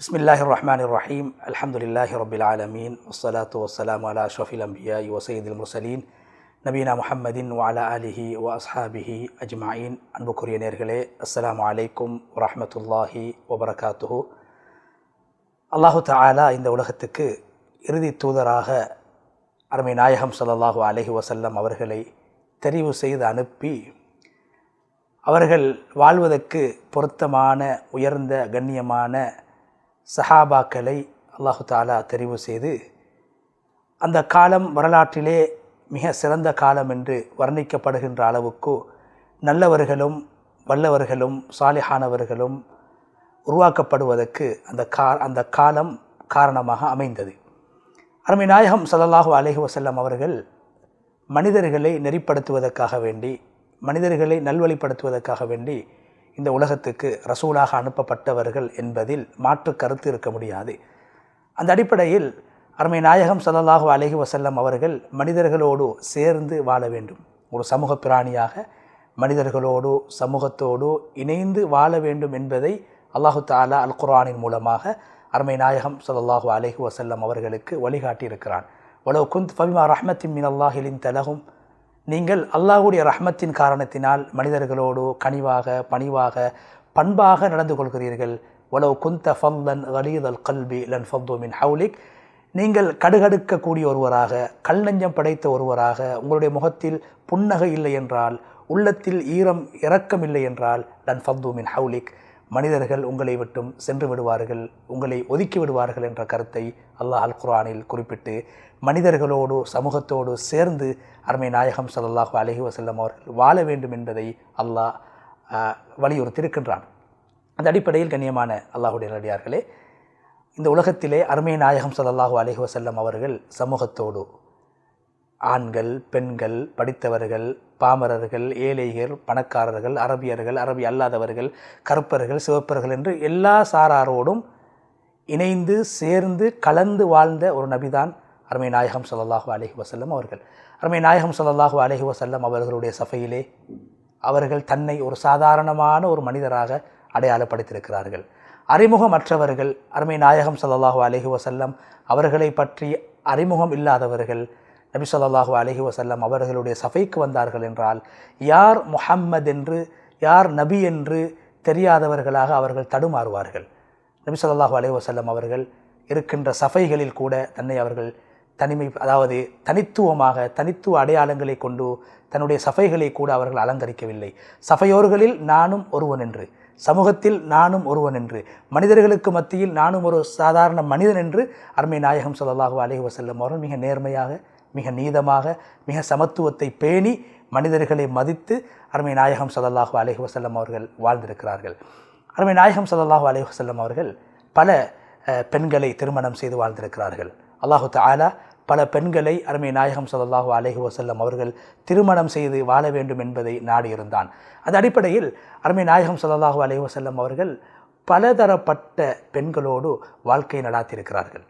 பிஸ்மில்லாஹி ரஹ்மான் ரஹீம் அலமதுல்லாஹி ரபில் ஆலமீன் வசலாத்து வசலாம் அலா ஷஃபில் அம்பியா வசீதில் முர்சலீன் நபீனா முஹம்மதின் வாலா அலிஹி வ அஸ்ஹாபிஹி அஜ்மாயின் அன்புக்குரிய நேர்களே அஸ்லாம் அலைக்கும் வரமத்துல்லாஹி வபரகாத்துஹு அல்லாஹு தாலா இந்த உலகத்துக்கு இறுதி தூதராக அருமை நாயகம் சல்லாஹூ அலஹி வசல்லம் அவர்களை தெரிவு செய்து அனுப்பி அவர்கள் வாழ்வதற்கு பொருத்தமான உயர்ந்த கண்ணியமான சஹாபாக்களை அல்லாஹு தாலா தெரிவு செய்து அந்த காலம் வரலாற்றிலே மிக சிறந்த காலம் என்று வர்ணிக்கப்படுகின்ற அளவுக்கு நல்லவர்களும் வல்லவர்களும் சாலிஹானவர்களும் உருவாக்கப்படுவதற்கு அந்த கா அந்த காலம் காரணமாக அமைந்தது. அருமை நாயகம் ஸல்லல்லாஹு அலஹி வசல்லம் அவர்கள் மனிதர்களை நெறிப்படுத்துவதற்காக வேண்டி மனிதர்களை நல்வழிப்படுத்துவதற்காக வேண்டி இந்த உலகத்துக்கு ரசூலாக அனுப்பப்பட்டவர்கள் என்பதில் மாற்று கருத்து இருக்க முடியாது. அந்த அடிப்படையில் அருமை நாயகம் சல்லாஹூ அலஹி வசல்லம் அவர்கள் மனிதர்களோடு சேர்ந்து வாழ வேண்டும். ஒரு சமூக பிராணியாக மனிதர்களோடு சமூகத்தோடு இணைந்து வாழ வேண்டும் என்பதை அல்லாஹு தாலா அல் குர்ஆனின் மூலமாக அருமை நாயகம் சல்லாஹூ அலஹி வசல்லம் அவர்களுக்கு வழிகாட்டியிருக்கிறான். உலவு குந்த் ஃபபிமா ரஹ்மத்தின் மின் அல்லாஹிலின் தலகும் நீங்கள் அல்லாஹுடைய ரஹ்மத்தின் காரணத்தினால் மனிதர்களோடு கனிவாக பணிவாக பண்பாக நடந்து கொள்கிறீர்கள். ஒலவ் குந்த ஃபல்லன் கலீத் அல் கல்பி லன் ஃபத்து மின் ஹவுலிக். நீங்கள் கடுகடுக்கக்கூடிய ஒருவராக கல் நெஞ்சம் படைத்த ஒருவராக உங்களுடைய முகத்தில் புன்னகை இல்லை என்றால் உள்ளத்தில் ஈரம் இரக்கம் இல்லை என்றால் லன் ஃபத்து மின் ஹவுலிக். மனிதர்கள் உங்களை விட்டும் சென்று விடுவார்கள் உங்களை ஒதுக்கி விடுவார்கள் என்ற கருத்தை அல்லாஹ் அல் குரானில் குறிப்பிட்டு மனிதர்களோடு சமூகத்தோடு சேர்ந்து அருமை நாயகம் சல்லாஹு அலஹி வசல்லம் அவர்கள் வாழ வேண்டும் என்பதை அல்லாஹ் வலியுறுத்தியிருக்கின்றான். அந்த அடிப்படையில் கண்ணியமான அல்லாஹுடைய நடிகார்களே இந்த உலகத்திலே அருமை நாயகம் சல்லாஹூ அலஹி வசல்லம் அவர்கள் சமூகத்தோடு ஆண்கள் பெண்கள் படித்தவர்கள் பாமரர்கள் ஏழைகள் பணக்காரர்கள் அரபியர்கள் அரபி அல்லாதவர்கள் கருப்பர்கள் சிவப்பர்கள் என்று எல்லா சாராரோடும் இணைந்து சேர்ந்து கலந்து வாழ்ந்த ஒரு நபிதான் அருமை நாயகம் ஸல்லல்லாஹு அலஹி வசல்லம் அவர்கள். அருமை நாயகம் ஸல்லல்லாஹு அலஹி வசல்லம் அவர்களுடைய சபையிலே அவர்கள் தன்னை ஒரு சாதாரணமான ஒரு மனிதராக அடையாளப்படுத்தியிருக்கிறார்கள். அறிமுகமற்றவர்கள் அருமை நாயகம் சல்லாஹூ அலஹி வசல்லம் அவர்களை பற்றி அறிமுகம் இல்லாதவர்கள் நபி சொல்லாஹு அலஹி வசல்லம் அவர்களுடைய சபைக்கு வந்தார்கள் என்றால் யார் முஹம்மது என்று யார் நபி என்று தெரியாதவர்களாக அவர்கள் தடுமாறுவார்கள். நபி சொல்லாஹு அலஹி வசல்லம் அவர்கள் இருக்கின்ற சபைகளில் கூட தன்னை அவர்கள் தனிமை அதாவது தனித்துவமாக தனித்துவ அடையாளங்களை கொண்டு தன்னுடைய சபைகளை கூட அவர்கள் அலங்கரிக்கவில்லை. சபையோர்களில் நானும் ஒருவன் என்று சமூகத்தில் நானும் ஒருவன் என்று மனிதர்களுக்கு மத்தியில் நானும் ஒரு சாதாரண மனிதன் என்று அருமை நாயகம் சொல்லலாஹு அலஹி வசல்லம் அவர்கள் மிக நேர்மையாக மிக நீதமாக மிக சமத்துவத்தை பேணி மனிதர்களை மதித்து அருமை நாயகம் சல்லாஹூ அலஹி வசல்லம் அவர்கள் வாழ்ந்திருக்கிறார்கள். அருமை நாயகம் சல்லாஹூ அலஹி வசல்லம் அவர்கள் பல பெண்களை திருமணம் செய்து வாழ்ந்திருக்கிறார்கள். அல்லாஹு தாலா பல பெண்களை அருமை நாயகம் சல்லாஹூ அலஹி வசல்லம் அவர்கள் திருமணம் செய்து வாழ வேண்டும் என்பதை நாடியிருந்தான். அந்த அடிப்படையில் அருமை நாயகம் சல்லாஹூ அலஹி வசல்லம் அவர்கள் பலதரப்பட்ட பெண்களோடு வாழ்க்கை நடாத்தியிருக்கிறார்கள்.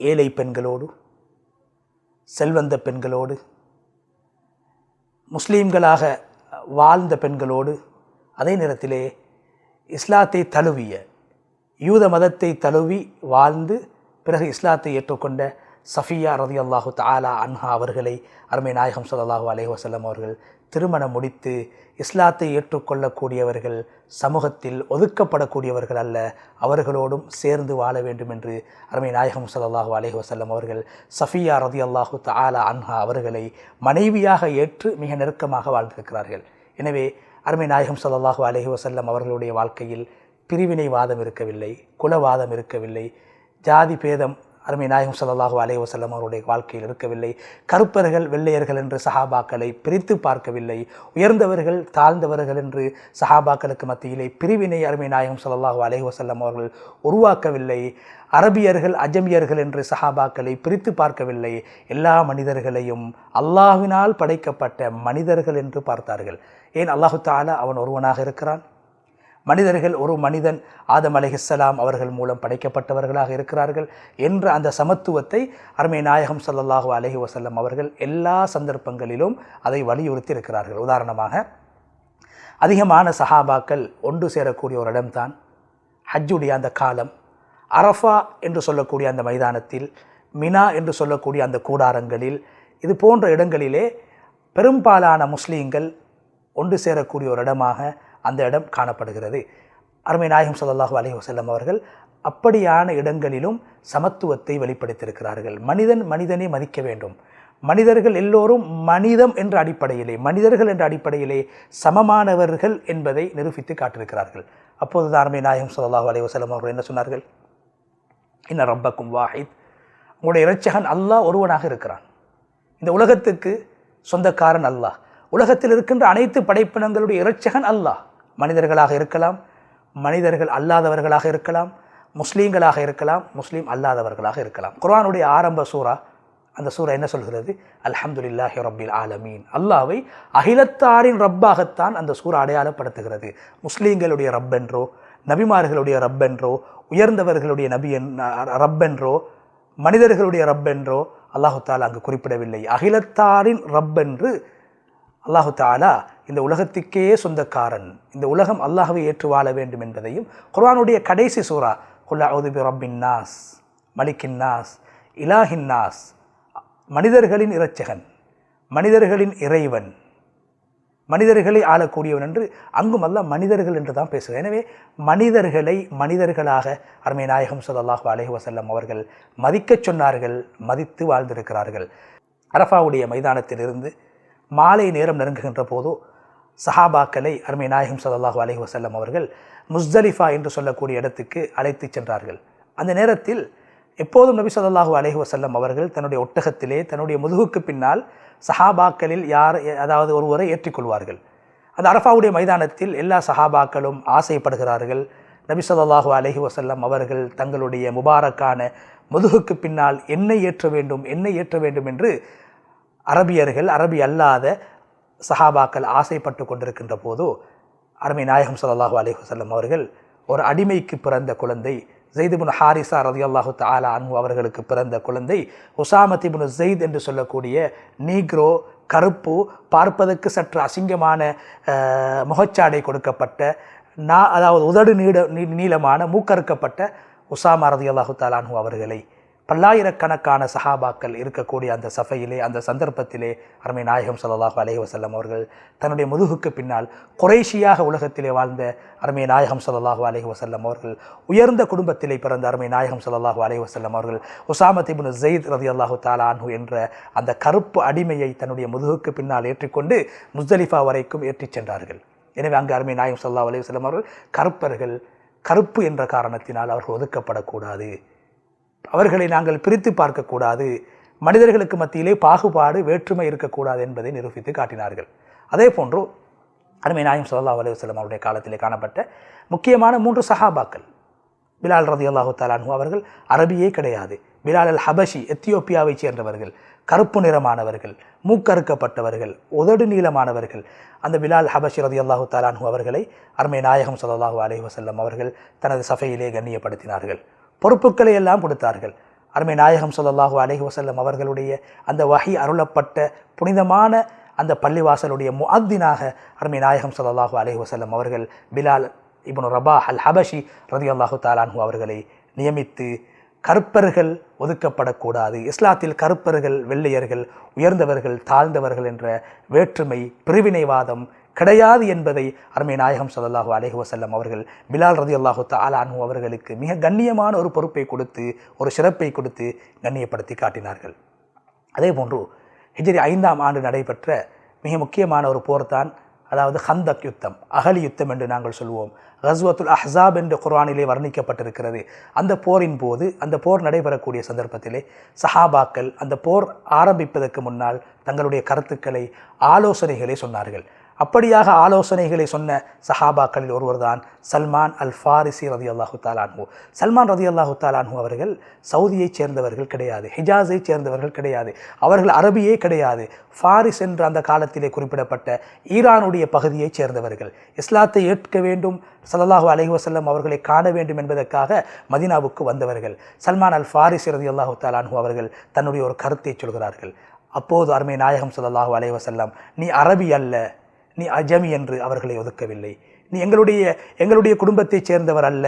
ஏழை பெண்களோடு செல்வந்த பெண்களோடு முஸ்லீம்களாக வாழ்ந்த பெண்களோடு அதே நேரத்திலே இஸ்லாத்தை தழுவிய யூத மதத்தை தழுவி வாழ்ந்து பிறகு இஸ்லாத்தை ஏற்றுக்கொண்ட சஃபியா ரதி அல்லாஹு தாலா அன்ஹா அவர்களை அருமை நாயகம் சல்லாஹூ அலேஹ் வசல்லம் அவர்கள் திருமணம் முடித்து இஸ்லாத்தை ஏற்றுக்கொள்ளக்கூடியவர்கள் சமூகத்தில் ஒதுக்கப்படக்கூடியவர்கள் அல்ல அவர்களோடும் சேர்ந்து வாழ வேண்டும் என்று அருமை நாயகம் சல்லாஹூ அலஹி வசல்லம் அவர்கள் சஃபியா ரதி அல்லாஹு தாலா அன்ஹா அவர்களை மனைவியாக ஏற்று மிக நெருக்கமாக வாழ்ந்திருக்கிறார்கள். எனவே அருமை நாயகம் சல்லாஹூ அலஹி வசல்லம் அவர்களுடைய வாழ்க்கையில் பிரிவினைவாதம் இருக்கவில்லை குலவாதம் இருக்கவில்லை ஜாதி பேதம் அருமை நாயகம் சல்லாஹூ அலே வசல்லம் அவருடைய வாழ்க்கையில் இருக்கவில்லை. கருப்பர்கள் வெள்ளையர்கள் என்று சஹாபாக்களை பிரித்து பார்க்கவில்லை. உயர்ந்தவர்கள் தாழ்ந்தவர்கள் என்று சஹாபாக்களுக்கு மத்தியிலே பிரிவினை அருமை நாயகம் சல்லாஹூ அலே வசல்லம் அவர்கள் உருவாக்கவில்லை. அரபியர்கள் அஜமியர்கள் என்று சஹாபாக்களை பிரித்து பார்க்கவில்லை. எல்லா மனிதர்களையும் அல்லாஹினால் படைக்கப்பட்ட மனிதர்கள் என்று பார்த்தார்கள். ஏன் அல்லாஹு தாலா அவன் ஒருவனாக இருக்கிறான்? மனிதர்கள் ஒரு மனிதன் ஆதம் அலிஹிஸ்லாம் அவர்கள் மூலம் படைக்கப்பட்டவர்களாக இருக்கிறார்கள் என்ற அந்த சமத்துவத்தை அருமை நாயகம் சல்லல்லாஹு அலஹி வசல்லம் அவர்கள் எல்லா சந்தர்ப்பங்களிலும் அதை வலியுறுத்தி இருக்கிறார்கள் உதாரணமாக அதிகமான சஹாபாக்கள் ஒன்று சேரக்கூடிய ஒரு இடம்தான் ஹஜ்ஜுடைய அந்த காலம். அரஃபா என்று சொல்லக்கூடிய அந்த மைதானத்தில் மினா என்று சொல்லக்கூடிய அந்த கூடாரங்களில் இது போன்ற இடங்களிலே பெரும்பாலான முஸ்லீம்கள் ஒன்று சேரக்கூடிய ஒரு இடமாக அந்த இடம் காணப்படுகிறது. அருமை நாயகம் ஸல்லல்லாஹு அலைஹி செல்லம் அவர்கள் அப்படியான இடங்களிலும் சமத்துவத்தை வெளிப்படுத்தியிருக்கிறார்கள். மனிதன் மனிதனை மதிக்க வேண்டும். மனிதர்கள் எல்லோரும் மனிதம் என்ற அடிப்படையிலே மனிதர்கள் என்ற அடிப்படையிலே சமமானவர்கள் என்பதை நிரூபித்து காட்டியிருக்கிறார்கள். அப்போது அருமை நாயகம் ஸல்லல்லாஹு அலி வசலம் அவர்கள் என்ன சொன்னார்கள்? இன்ன ரப்பக்கும் வாஹித். உங்களுடைய இறைச்சகன் அல்லாஹ் ஒருவனாக இருக்கிறான். இந்த உலகத்துக்கு சொந்தக்காரன் அல்லாஹ். உலகத்தில் இருக்கின்ற அனைத்து படைப்பினங்களுடைய இறைச்சகன் அல்லாஹ். மனிதர்களாக இருக்கலாம் மனிதர்கள் அல்லாதவர்களாக இருக்கலாம் முஸ்லீம்களாக இருக்கலாம் முஸ்லீம் அல்லாதவர்களாக இருக்கலாம். குர்ஆனுடைய ஆரம்ப சூறா அந்த சூரா என்ன சொல்கிறது? அல்ஹம்துலில்லாஹி ரப்பில் ஆலமீன். அல்லாவை அகிலத்தாரின் ரப்பாகத்தான் அந்த சூறா அடையாளப்படுத்துகிறது. முஸ்லீம்களுடைய ரப்பென்றோ நபிமார்களுடைய ரப்பென்றோ உயர்ந்தவர்களுடைய நபி ரப்பென்றோ மனிதர்களுடைய ரப்பென்றோ அல்லாஹு தாலா அங்கு குறிப்பிடவில்லை. அகிலத்தாரின் ரப்பென்று அல்லாஹு தாலா இந்த உலகத்துக்கே சொந்தக்காரன். இந்த உலகம் அல்லாஹ்வை ஏற்று வாழ வேண்டும் என்பதையும் குர்ஆனுடைய கடைசி சூரா குல்லா உதுபி ரப்பின் நாஸ் மலிக்கின் நாஸ் இலாஹின் நாஸ் மனிதர்களின் இரட்சகன் மனிதர்களின் இறைவன் மனிதர்களை ஆளக்கூடியவன் என்று அங்கும் அல்ல மனிதர்கள் என்று தான் பேசுகிறேன். எனவே மனிதர்களை மனிதர்களாக அருமை நாயகம் சொல்லாஹ் அலேஹ் வசல்லம் அவர்கள் மதிக்கச் சொன்னார்கள் மதித்து வாழ்ந்திருக்கிறார்கள். அரஃபாவுடைய மைதானத்திலிருந்து மாலை நேரம் நெருங்குகின்ற போதோ சஹாபாக்களை அருமை நாயகம் சல்லாஹூ அலஹி வசல்லம் அவர்கள் முஸ்தலிஃபா என்று சொல்லக்கூடிய இடத்துக்கு அழைத்துச் சென்றார்கள். அந்த நேரத்தில் எப்போதும் நபி சொல்லாஹூ அலஹி வசல்லம் அவர்கள் தன்னுடைய ஒட்டகத்திலே தன்னுடைய முதுகுக்கு பின்னால் சஹாபாக்களில் யார் அதாவது ஒருவரை ஏற்றிக்கொள்வார்கள். அந்த அரஃபாவுடைய மைதானத்தில் எல்லா சஹாபாக்களும் ஆசைப்படுகிறார்கள். நபி சொல்லாஹூ அலஹி வசல்லம் அவர்கள் தங்களுடைய முபாரக்கான முதுகுக்கு பின்னால் என்னை ஏற்ற வேண்டும் என்னை ஏற்ற வேண்டும் என்று அரபியர்கள் அரபி அல்லாத சஹாபாக்கள் ஆசைப்பட்டு கொண்டிருக்கின்ற போதோ அருமை நாயகம் சல்லாஹு அலிஹசல்லம் அவர்கள் ஒரு அடிமைக்கு பிறந்த குழந்தை ஜெய்துபுன் ஹாரிசா ரதியல்லாஹு தாலா அன்பு அவர்களுக்கு பிறந்த குழந்தை உசாமத்திபுன் ஜெயித் என்று சொல்லக்கூடிய நீக்ரோ கருப்பு பார்ப்பதற்கு சற்று அசிங்கமான முகச்சாடை கொடுக்கப்பட்ட நா அதாவது உதடு நீட நீ- நீளமான மூக்கறுக்கப்பட்ட உசாமா ரதியல்லாஹு தாலா அன்ஹு அவர்களை பல்லாயிரக்கணக்கான சஹாபாக்கள் இருக்கக்கூடிய அந்த சஃபையிலே அந்த சந்தர்ப்பத்திலே அருமை நாயகம் சல்லாஹு அலஹி வசல்லம் அவர்கள் தன்னுடைய முதுகுக்கு பின்னால் குறைஷியாக உலகத்திலே வாழ்ந்த அருமை நாயகம் சல்லாஹு அலஹி வசல்லம் அவர்கள் உயர்ந்த குடும்பத்திலே பிறந்த அருமை நாயகம் சல்லாஹு அலஹி வசல்லம் அவர்கள் உசாமத்திபுன் ஜெயித் ரதி அல்லாஹு தாலான்ஹு என்ற அந்த கருப்பு அடிமையை தன்னுடைய முதுகுக்கு பின்னால் ஏற்றிக்கொண்டு முஸ்தலிஃபா வரைக்கும் ஏற்றிச் சென்றார்கள். எனவே அங்கு அருமை நாயகம் ஸல்லல்லாஹு அலி வஸல்லம் அவர்கள் கருப்பர்கள் கருப்பு என்ற காரணத்தினால் அவர்கள் ஒதுக்கப்படக்கூடாது. அவர்களை நாங்கள் பிரித்து பார்க்கக்கூடாது. மனிதர்களுக்கு மத்தியிலே பாகுபாடு வேற்றுமை இருக்கக்கூடாது என்பதை நிரூபித்து காட்டினார்கள். அதே போன்று அருமை நாயம் சல்லா அலுவலம் அவருடைய காலத்திலே காணப்பட்ட முக்கியமான மூன்று சஹாபாக்கள். பிலால் ரதி அல்லாஹு தாலானு அவர்கள் அரபியே கிடையாது. பிலால் அல் ஹபஷி எத்தியோப்பியாவைச் சேர்ந்தவர்கள் கருப்பு நிறமானவர்கள் மூக்கறுக்கப்பட்டவர்கள் உதடு நீளமானவர்கள். அந்த பிலால் ஹபஷி ரதி அல்லாஹு தாலானு அவர்களை அருமை நாயகம் சல்லாஹூ அலைஹி வசல்லம் அவர்கள் தனது சபையிலே கண்ணியப்படுத்தினார்கள். பொறுப்புகளை எல்லாம் கொடுத்தார்கள். அருமை நாயகம் ஸல்லல்லாஹு அலஹி வசல்லம் அவர்களுடைய அந்த வகை அருளப்பட்ட புனிதமான அந்த பள்ளிவாசலுடைய முஅத்தினாக அருமை நாயகம் ஸல்லல்லாஹு அலஹி வசல்லம் அவர்கள் பிலால் இப்னு ரபா அல் ஹபஷி ரதி அல்லாஹு தாலான்ஹு அவர்களை நியமித்து கருப்பர்கள் ஒதுக்கப்படக்கூடாது. இஸ்லாத்தில் கருப்பர்கள் வெள்ளையர்கள் உயர்ந்தவர்கள் தாழ்ந்தவர்கள் என்ற வேற்றுமை பிரிவினைவாதம் கிடையாது என்பதை அருமை நாயகம் ஸல்லல்லாஹு அலைஹி வஸல்லம் அவர்கள் பிலால் ரதி அல்லாஹு அன்ஹு அவர்களுக்கு மிக கண்ணியமான ஒரு பொறுப்பை கொடுத்து ஒரு சிறப்பை கொடுத்து கண்ணியப்படுத்தி காட்டினார்கள். அதே போன்று ஹிஜரி ஐந்தாம் ஆண்டு நடைபெற்ற மிக முக்கியமான ஒரு போர்தான் அதாவது ஹந்தக் யுத்தம் அகலி யுத்தம் என்று நாங்கள் சொல்வோம். ஹஸ்வத்துல் அஹ்ஸாப் என்று குர்ஆனிலே வர்ணிக்கப்பட்டிருக்கிறது. அந்த போரின் போது அந்த போர் நடைபெறக்கூடிய சந்தர்ப்பத்திலே சஹாபாக்கள் அந்த போர் ஆரம்பிப்பதற்கு முன்னால் தங்களுடைய கருத்துக்களை ஆலோசனைகளை சொன்னார்கள். அப்படியாக ஆலோசனைகளை சொன்ன சஹாபாக்களில் ஒருவர்தான் சல்மான் அல் ஃபாரிசி ரதி அல்லாஹு தாலான்ஹு சல்மான் ரதி அல்லாஹு தாலான்ஹு அவர்கள் சவுதியைச் சேர்ந்தவர்கள் கிடையாது ஹிஜாஸைச் சேர்ந்தவர்கள் கிடையாது அவர்கள் அரபியே கிடையாது. ஃபாரிஸ் என்ற அந்த காலத்திலே குறிப்பிடப்பட்ட ஈரானுடைய பகுதியைச் சேர்ந்தவர்கள். இஸ்லாத்தை ஏற்க வேண்டும் ஸல்லல்லாஹு அலைஹி வஸல்லம் அவர்களை காண வேண்டும் என்பதற்காக மதீனாவுக்கு வந்தவர்கள். சல்மான் அல் ஃபாரிஸ் ரதி அல்லாஹு தாலான்ஹு அவர்கள் தன்னுடைய ஒரு கருத்தை சொல்கிறார்கள். அப்போது அருமை நாயகம் ஸல்லல்லாஹு அலைஹி நீ அரபி அல்ல நீ அஜமி என்று அவர்களை ஒதுக்கவில்லை. நீ எங்களுடைய எங்களுடைய குடும்பத்தைச் சேர்ந்தவர் அல்ல.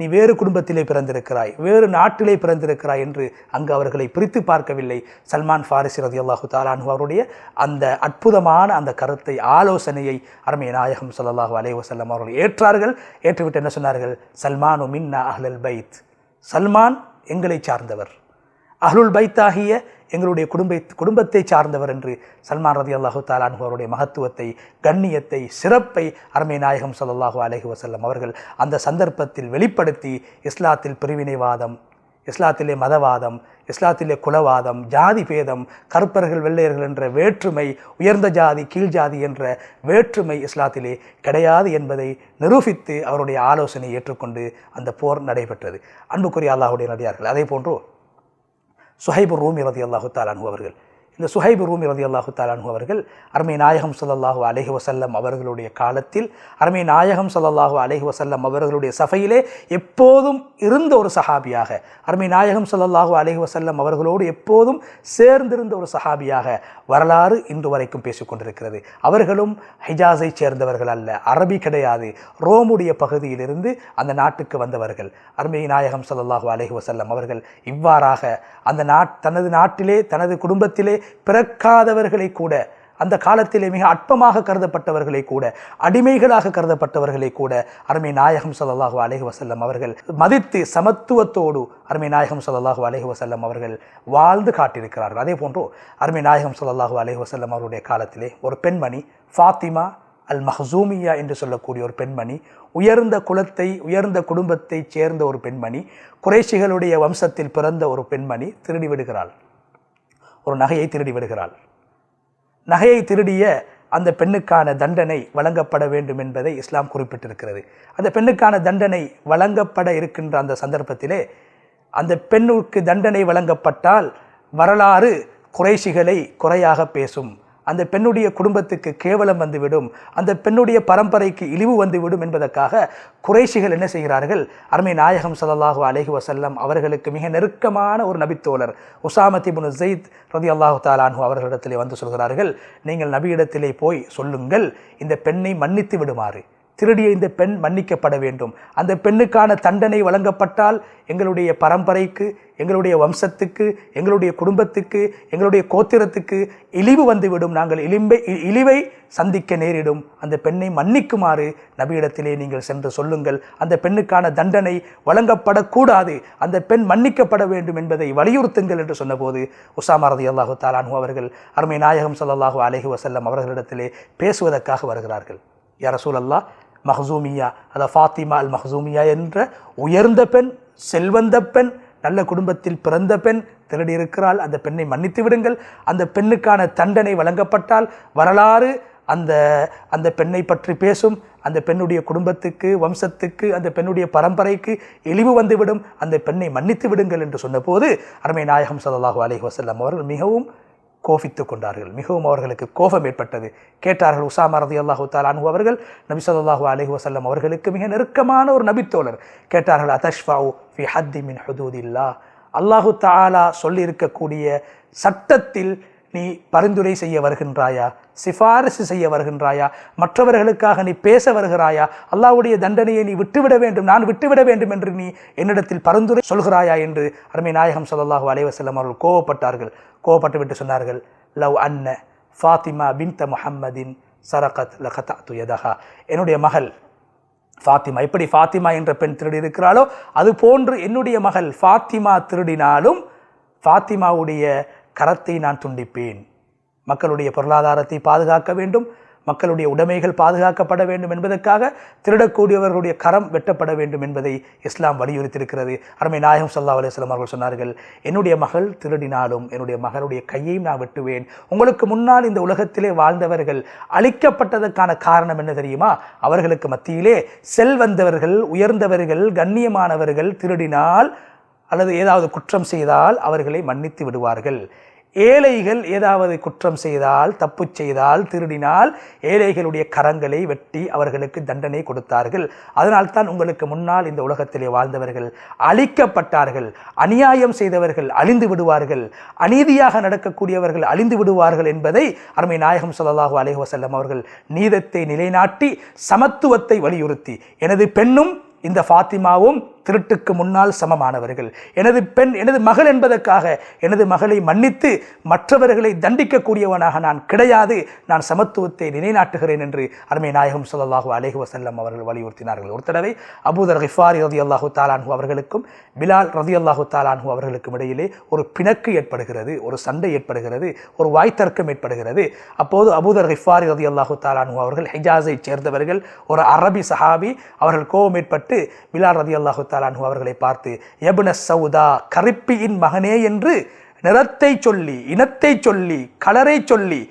நீ வேறு குடும்பத்திலே பிறந்திருக்கிறாய் வேறு நாட்டிலே பிறந்திருக்கிறாய் என்று அங்கு அவர்களை பிரித்து பார்க்கவில்லை. சல்மான் ஃபாரிஸ் ரதி அல்லாஹு தாலானு அவருடைய அந்த அற்புதமான அந்த கருத்தை ஆலோசனையை அருமை நாயகம் சல்லாஹூ அலே வசல்லம் அவர்கள் ஏற்றார்கள். ஏற்றுவிட்டு என்ன சொன்னார்கள்? சல்மானு மின்னா அஹ்லல் பைத். சல்மான் எங்களை சார்ந்தவர். அஹ்லுல் பைத்தாகிய எங்களுடைய குடும்ப குடும்பத்தை சார்ந்தவர் என்று சல்மான் ரதி அல்லாஹு தாலான் அவருடைய மகத்துவத்தை கண்ணியத்தை சிறப்பை அருமை நாயகம் சல்லாஹூ அலஹி வசல்லம் அவர்கள் அந்த சந்தர்ப்பத்தில் வெளிப்படுத்தி இஸ்லாத்தில் பிரிவினைவாதம் இஸ்லாத்திலே மதவாதம் இஸ்லாத்திலே குலவாதம் ஜாதி பேதம் கருப்பர்கள் வெள்ளையர்கள் என்ற வேற்றுமை உயர்ந்த ஜாதி கீழ் ஜாதி என்ற வேற்றுமை இஸ்லாத்திலே கிடையாது என்பதை நிரூபித்து அவருடைய ஆலோசனை ஏற்றுக்கொண்டு அந்த போர் நடைபெற்றது. அன்புக்குரிய அல்லாஹுடைய நடிகார்கள் அதே போன்று சுஹைபு ரூமி ரதி அல்லாஹு தாலானு அவர்கள். இந்த சுஹைபு ரூமி ரதி அல்லாஹு தாலானு அவர்கள் அருமை நாயகம் ஸல்லல்லாஹு அலஹி வசல்லம் அவர்களுடைய காலத்தில் அருமை நாயகம் ஸல்லல்லாஹு அலஹி வசல்லம் அவர்களுடைய சபையிலே எப்போதும் இருந்த ஒரு சஹாபியாக அருமை நாயகம் ஸல்லல்லாஹு அலஹி வசல்லம் அவர்களோடு எப்போதும் சேர்ந்திருந்த ஒரு சஹாபியாக வரலாறு இன்று வரைக்கும் பேசிக்கொண்டிருக்கிறது அவர்களும் ஹிஜாஸை சேர்ந்தவர்கள் அல்ல அரபி கிடையாது. ரோமுடைய பகுதியிலிருந்து அந்த நாட்டுக்கு வந்தவர்கள். அருமை நாயகம் சல்லாஹூ அலஹி வசல்லம் அவர்கள் இவ்வாறாக அந்த நாட் தனது நாட்டிலே தனது குடும்பத்திலே பிறக்காதவர்களை கூட அந்த காலத்திலே மிக அற்பமாக கருதப்பட்டவர்களை கூட அடிமைகளாக கருதப்பட்டவர்களை கூட அருமை நாயகம் ஸல்லல்லாஹு அலைஹி வசல்லம் அவர்கள் மதித்து சமத்துவத்தோடு அருமை நாயகம் ஸல்லல்லாஹு அலைஹி வசல்லம் அவர்கள் வாழ்ந்து காட்டியிருக்கிறார்கள். அதே போன்று அருமை நாயகம் ஸல்லல்லாஹு அலைஹி வசல்லம் அவருடைய காலத்திலே ஒரு பெண்மணி ஃபாத்திமா அல் மஹசூமியா என்று சொல்லக்கூடிய ஒரு பெண்மணி உயர்ந்த குலத்தை உயர்ந்த குடும்பத்தை சேர்ந்த ஒரு பெண்மணி குறைஷிகளுடைய வம்சத்தில் பிறந்த ஒரு பெண்மணி திருடி விடுகிறாள். ஒரு நகையை திருடி விடுகிறாள். நகையை திருடிய அந்த பெண்ணுக்கான தண்டனை வழங்கப்பட வேண்டும் என்பதை இஸ்லாம் குறிப்பிட்டிருக்கிறது. அந்த பெண்ணுக்கான தண்டனை வழங்கப்பட இருக்கின்ற அந்த சந்தர்ப்பத்திலே அந்த பெண்ணுக்கு தண்டனை வழங்கப்பட்டால் வரலாறு குறைஷிகளை குறையாக பேசும். அந்த பெண்ணுடைய குடும்பத்துக்கு கேவலம் வந்துவிடும் அந்த பெண்ணுடைய பரம்பரைக்கு இழிவு வந்துவிடும் என்பதற்காக குறைஷிகள் என்ன செய்கிறார்கள்? அருமை நாயகம் ஸல்லல்லாஹு அலைஹி வசல்லம் அவர்களுக்கு மிக நெருக்கமான ஒரு நபித்தோழர் உசாமத் இப்னு ஜெயித் ரதி அல்லாஹு தாலானு அவர்களிடத்திலே வந்து சொல்கிறார்கள் நீங்கள் நபியிடத்திலே போய் சொல்லுங்கள் இந்த பெண்ணை மன்னித்து விடுமாறு. திருடிய இந்த பெண் மன்னிக்கப்பட வேண்டும். அந்த பெண்ணுக்கான தண்டனை வழங்கப்பட்டால் எங்களுடைய பரம்பரைக்கு எங்களுடைய வம்சத்துக்கு எங்களுடைய குடும்பத்துக்கு எங்களுடைய கோத்திரத்துக்கு இழிவு வந்துவிடும். நாங்கள் இழிம்பை இழிவை சந்திக்க நேரிடும். அந்த பெண்ணை மன்னிக்குமாறு நபியிடத்திலே நீங்கள் சென்று சொல்லுங்கள். அந்த பெண்ணுக்கான தண்டனை வழங்கப்படக்கூடாது. அந்த பெண் மன்னிக்கப்பட வேண்டும் என்பதை வலியுறுத்துங்கள் என்று சொன்னபோது உசாமாரதி அல்லாஹு தாலானு அவர்கள் அருமை நாயகம் சல்லாஹூ அலஹி வசல்லம் அவர்களிடத்திலே பேசுவதற்காக வருகிறார்கள். யா சூழல்லா மஹ்சூமியா அத ஃபாத்திமா அல் மஹ்சூமியா என்ற உயர்ந்த பெண் செல்வந்த பெண் நல்ல குடும்பத்தில் பிறந்த பெண் திருடி இருக்கிறாள் அந்த பெண்ணை மன்னித்து விடுங்கள். அந்த பெண்ணுக்கான தண்டனை வழங்கப்பட்டால் வரலாறு அந்த அந்த பெண்ணை பற்றி பேசும். அந்த பெண்ணுடைய குடும்பத்துக்கு வம்சத்துக்கு அந்த பெண்ணுடைய பரம்பரைக்கு இழிவு வந்துவிடும். அந்த பெண்ணை மன்னித்து விடுங்கள் என்று சொன்னபோது அருமை நாயகம் சல்லாஹூ அலைஹி வஸல்லம் அவர்கள் மிகவும் கோபித்து கொண்டார்கள். மிகவும் அவர்களுக்கு கோபம் ஏற்பட்டது. கேட்டார்கள் உசாமா ரதி அல்லாஹு தாலானு அவர்கள் நபி சொல்லாஹூ அலஹி வசல்லம் அவர்களுக்கு மிக நெருக்கமான ஒரு நபித்தோழர். கேட்டார்கள் அதஷ்ஃபாவு ஃபி ஹத்தி மின் ஹதூதில்லா? அல்லாஹு தாலா சொல்லியிருக்கக்கூடிய சட்டத்தில் நீ பரிந்துரை செய்ய வருகின்றாயா? சிஃபாரிசு செய்ய வருகின்றாயா? மற்றவர்களுக்காக நீ பேச வருகிறாயா? அல்லாவுடைய தண்டனையை நீ விட்டுவிட வேண்டும் நான் விட்டுவிட வேண்டும் என்று நீ என்னிடத்தில் பரிந்துரை சொல்கிறாயா என்று அருமை நாயகம் சொல்லல்லாஹு அலைவசல்லம் அவர்கள் கோவப்பட்டார்கள். கோவப்பட்டு விட்டு சொன்னார்கள் லவ் அன்ன ஃபாத்திமா பின்த முஹம்மதின் சரகத் லகதா துயதஹா என்னுடைய மகள் ஃபாத்திமா எப்படி ஃபாத்திமா என்ற பெண் திருடி இருக்கிறாளோ அது போன்று என்னுடைய மகள் ஃபாத்திமா திருடினாலும் ஃபாத்திமாவுடைய கரத்தை நான் துண்டிப்பேன். மக்களுடைய பொருளாதாரத்தை பாதுகாக்க வேண்டும். மக்களுடைய உடைமைகள் பாதுகாக்கப்பட வேண்டும் என்பதற்காக திருடக்கூடியவர்களுடைய கரம் வெட்டப்பட வேண்டும் என்பதை இஸ்லாம் வலியுறுத்தியிருக்கிறது. அருமை நாயகம் சல்லா அலுவலம் அவர்கள் சொன்னார்கள் என்னுடைய மகள் திருடினாலும் என்னுடைய மகளுடைய கையையும் நான் வெட்டுவேன். உங்களுக்கு முன்னால் இந்த உலகத்திலே வாழ்ந்தவர்கள் அழிக்கப்பட்டதற்கான காரணம் என்ன தெரியுமா? அவர்களுக்கு மத்தியிலே செல்வந்தவர்கள் உயர்ந்தவர்கள் கண்ணியமானவர்கள் திருடினால் அல்லது ஏதாவது குற்றம் செய்தால் அவர்களை மன்னித்து விடுவார்கள். ஏழைகள் ஏதாவது குற்றம் செய்தால் தப்பு செய்தால் திருடினால் ஏழைகளுடைய கரங்களை வெட்டி அவர்களுக்கு தண்டனை கொடுத்தார்கள். அதனால்தான் உங்களுக்கு முன்னால் இந்த உலகத்திலே வாழ்ந்தவர்கள் அழிக்கப்பட்டார்கள். அநியாயம் செய்தவர்கள் அழிந்து விடுவார்கள். அநீதியாக நடக்கக்கூடியவர்கள் அழிந்து விடுவார்கள் என்பதை அருமை நாயகம் சொல்லலாஹு அலைஹி வஸல்லம் அவர்கள் நீதத்தை நிலைநாட்டி சமத்துவத்தை வலியுறுத்தி எனது பெண்ணும் இந்த ஃபாத்திமாவும் திருட்டுக்கு முன்னால் சமமானவர்கள். எனது பெண் எனது மகள் என்பதற்காக எனது மகளை மன்னித்து மற்றவர்களை தண்டிக்கக்கூடியவனாக நான் கிடையாது. நான் சமத்துவத்தை நிலைநாட்டுகிறேன் என்று அருமை நாயகம் ஸல்லல்லாஹு அலேஹு வசல்லம் அவர்கள் வலியுறுத்தினார்கள். ஒரு தடவை அபூதர் ஹிஃபாரி ரதி அல்லாஹு தாலான்ஹு அவர்களுக்கும் பிலால் ரதி அல்லாஹு தாலான்ஹு அவர்களுக்கும் இடையிலே ஒரு பிணக்கு ஏற்படுகிறது ஒரு சண்டை ஏற்படுகிறது ஒரு வாய்த்தர்க்கம் ஏற்படுகிறது. அப்போது அபூதர் ஹிஃபாரி ரதி அல்லாஹு தாலான்ஹு அவர்கள் ஹிஜாஸை சேர்ந்தவர்கள். ஒரு அரபி சஹாபி அவர்கள் கோபம் ஏற்பட்டு பிலால் ரதி அல்லாஹு தாலான்ஹு அவர்களை பார்த்து எபுன சவுதா கரிப்பியின் மகனே என்று நிறத்தை சொல்லி இனத்தை சொல்லி கலரை சொல்லி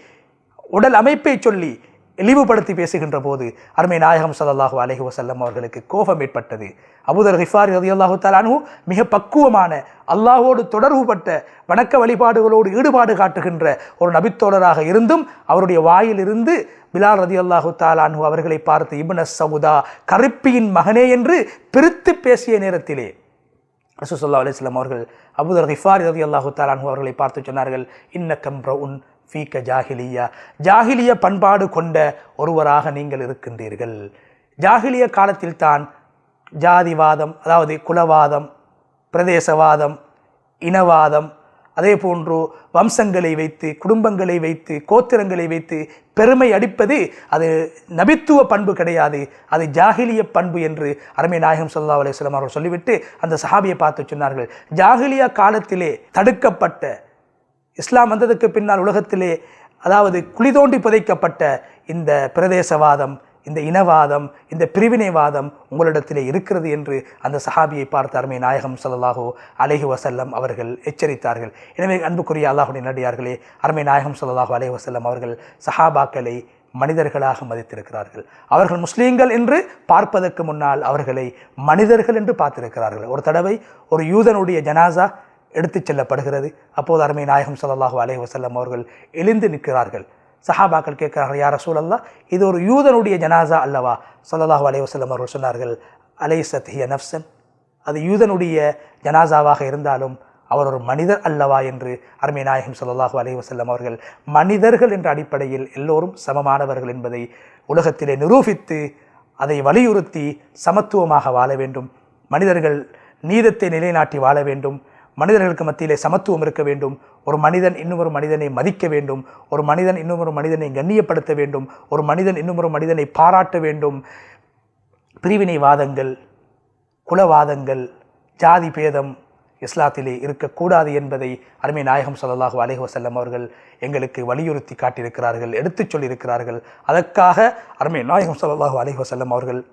உடல் அமைப்பை சொல்லி இழிவுபடுத்தி பேசுகின்ற போது அருமை நாயகம் சல்லாஹூ அலஹி வசல்லம் அவர்களுக்கு கோபம் ஏற்பட்டது. அபூதர் ஹிஃபாரி ரதியல்லாஹு தாலானு மிக பக்குவமான அல்லாஹோடு தொடர்புபட்ட வணக்க வழிபாடுகளோடு ஈடுபாடு காட்டுகின்ற ஒரு நபித்தோழராக இருந்தும் அவருடைய வாயிலிருந்து பிலால் ரதி அல்லாஹு தாலானு அவர்களை பார்த்து இபுன சவுதா கருப்பியின் மகனே என்று பிரித்து பேசிய நேரத்திலே ரசூசல்லா அலிஸ்லாம் அவர்கள் அபுதர் ஹிஃபாரி ரதி அல்லாஹு தாலானு அவர்களை பார்த்து சொன்னார்கள் இன்ன உன் ஃபீக்க ஜாகிலியா ஜாகிலிய பண்பாடு கொண்ட ஒருவராக நீங்கள் இருக்கின்றீர்கள். ஜாகிலிய காலத்தில் தான் ஜாதிவாதம் அதாவது குலவாதம் பிரதேசவாதம் இனவாதம் அதே போன்று வம்சங்களை வைத்து குடும்பங்களை வைத்து கோத்திரங்களை வைத்து பெருமை அடிப்பது அது நபித்துவ பண்பு கிடையாது. அது ஜாகிலிய பண்பு என்று அருமை நாயகம் சொல்லா அலிஸ்லாம் அவர்கள் சொல்லிவிட்டு அந்த சஹாபியை பார்த்து சொன்னார்கள். ஜாகிலியா காலத்திலே தடுக்கப்பட்ட இஸ்லாம் வந்ததுக்கு பின்னால் உலகத்திலே அதாவது குழி தோண்டி புதைக்கப்பட்ட இந்த பிரதேசவாதம் இந்த இனவாதம் இந்த பிரிவினைவாதம் உங்களிடத்திலே இருக்கிறது என்று அந்த சஹாபியை பார்த்த அருமை நாயகம் சொல்லலாகோ அலேஹி வசல்லம் அவர்கள் எச்சரித்தார்கள். எனவே அன்புக்குரிய அல்லாஹுடைய நடிகார்களே அருமை நாயகம் சொல்லலாகோ அலேஹி வசல்லம் அவர்கள் சஹாபாக்களை மனிதர்களாக மதித்திருக்கிறார்கள். அவர்கள் முஸ்லீம்கள் என்று பார்ப்பதற்கு முன்னால் அவர்களை மனிதர்கள் என்று பார்த்திருக்கிறார்கள். ஒரு தடவை ஒரு யூதனுடைய ஜனாசா எடுத்துச் செல்லப்படுகிறது. அப்போது அருமை நாயகம் சல்லாஹூ அலைஹி வசல்லம் அவர்கள் எழுந்து நிற்கிறார்கள். சஹாபாக்கள் கேட்கிறார்கள் யார் ரசூலல்லா இது ஒரு யூதனுடைய ஜனாசா அல்லவா? சல்லாஹூ அலைஹி வசல்லம் அவர்கள் சொன்னார்கள் அலை சத்ஹிய நஃப்சன் அது யூதனுடைய ஜனாசாவாக இருந்தாலும் அவர் ஒரு மனிதர் அல்லவா என்று அருமை நாயகம் சல்லாஹூ அலைஹி வசல்லம் அவர்கள் மனிதர்கள் என்ற அடிப்படையில் எல்லோரும் சமமானவர்கள் என்பதை உலகத்திலே நிரூபித்து அதை வலியுறுத்தி சமத்துவமாக வாழ வேண்டும். மனிதர்கள் நீதத்தை நிலைநாட்டி வாழ வேண்டும். மனிதர்களுக்கு மத்தியிலே சமத்துவம் இருக்க வேண்டும். ஒரு மனிதன் இன்னும் மனிதனை மதிக்க வேண்டும். ஒரு மனிதன் இன்னும் மனிதனை கண்ணியப்படுத்த வேண்டும். ஒரு மனிதன் இன்னும் மனிதனை பாராட்ட வேண்டும். பிரிவினைவாதங்கள் குலவாதங்கள் ஜாதி பேதம் இஸ்லாத்திலே இருக்கக்கூடாது என்பதை அருமை நாயகம் சொல்லலாஹு அலேஹ் வசல்லம் அவர்கள் எங்களுக்கு வலியுறுத்தி காட்டியிருக்கிறார்கள் எடுத்துச் சொல்லியிருக்கிறார்கள். அதற்காக அருமை நாயகம் சொல்லலாஹு அலேஹ் வசல்லம் அவர்கள்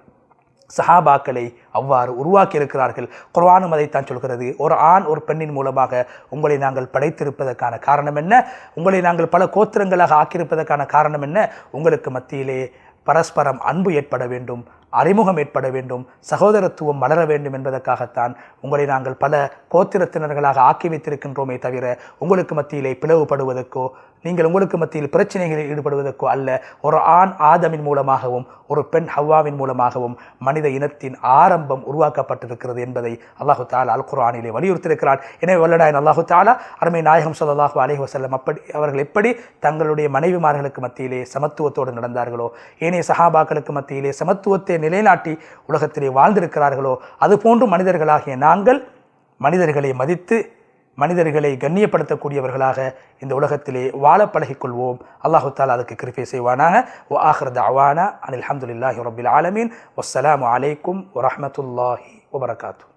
சஹாபாக்களை அவ்வாறு உருவாக்கியிருக்கிறார்கள். குர்வானும் அதைத்தான் சொல்கிறது. ஒரு ஆண் ஒரு பெண்ணின் மூலமாக உங்களை நாங்கள் படைத்திருப்பதற்கான காரணம் என்ன? உங்களை நாங்கள் பல கோத்திரங்களாக ஆக்கியிருப்பதற்கான காரணம் என்ன? உங்களுக்கு மத்தியிலே பரஸ்பரம் அன்பு ஏற்பட வேண்டும் அறிமுகம் ஏற்பட வேண்டும் சகோதரத்துவம் வளர வேண்டும் என்பதற்காகத்தான் உங்களை நாங்கள் பல கோத்திரத்தினர்களாக ஆக்கி வைத்திருக்கின்றோமே தவிர உங்களுக்கு மத்தியிலே பிளவுபடுவதற்கோ நீங்கள் உங்களுக்கு மத்தியில் பிரச்சனைகளில் ஈடுபடுவதற்கோ அல்ல ஒரு ஆண் ஆதமின் மூலமாகவும் ஒரு பெண் ஹவ்வாவின் மூலமாகவும் மனித இனத்தின் ஆரம்பம் உருவாக்கப்பட்டிருக்கிறது என்பதை அல்லாஹு தாலா அல் குரானிலே வலியுறுத்தியிருக்கிறார் எனவே வல்லடாயின் அல்லாஹு தாலா அருமை நாயகம் சொல்லாஹு அலேஹ் வசல்லம் அப்படி அவர்கள் எப்படி தங்களுடைய மனைவிமார்களுக்கு மத்தியிலே சமத்துவத்தோடு நடந்தார்களோ ஏனைய சஹாபாக்களுக்கு மத்தியிலே சமத்துவத்தை நிலைநாட்டி உலகத்திலே வாழ்ந்திருக்கிறார்களோ அதுபோன்று மனிதர்களாகிய நாங்கள் மனிதர்களை மதித்து மனிதர்களை கண்ணியப்படுத்தக்கூடியவர்களாக இந்த உலகத்திலே வாழ பழகிக்கொள்வோம் அல்லாஹு தாலா அதுக்கு கிருப்பை செய்வானாக. ஓ ஆஹ்ரத் அவானா அனில் அஹமதுல்லாஹி ரபில் ஆலமீன். வஸ்ஸலாமு அலைக்கும் வரமத்துல்லாஹி வபரகாத்து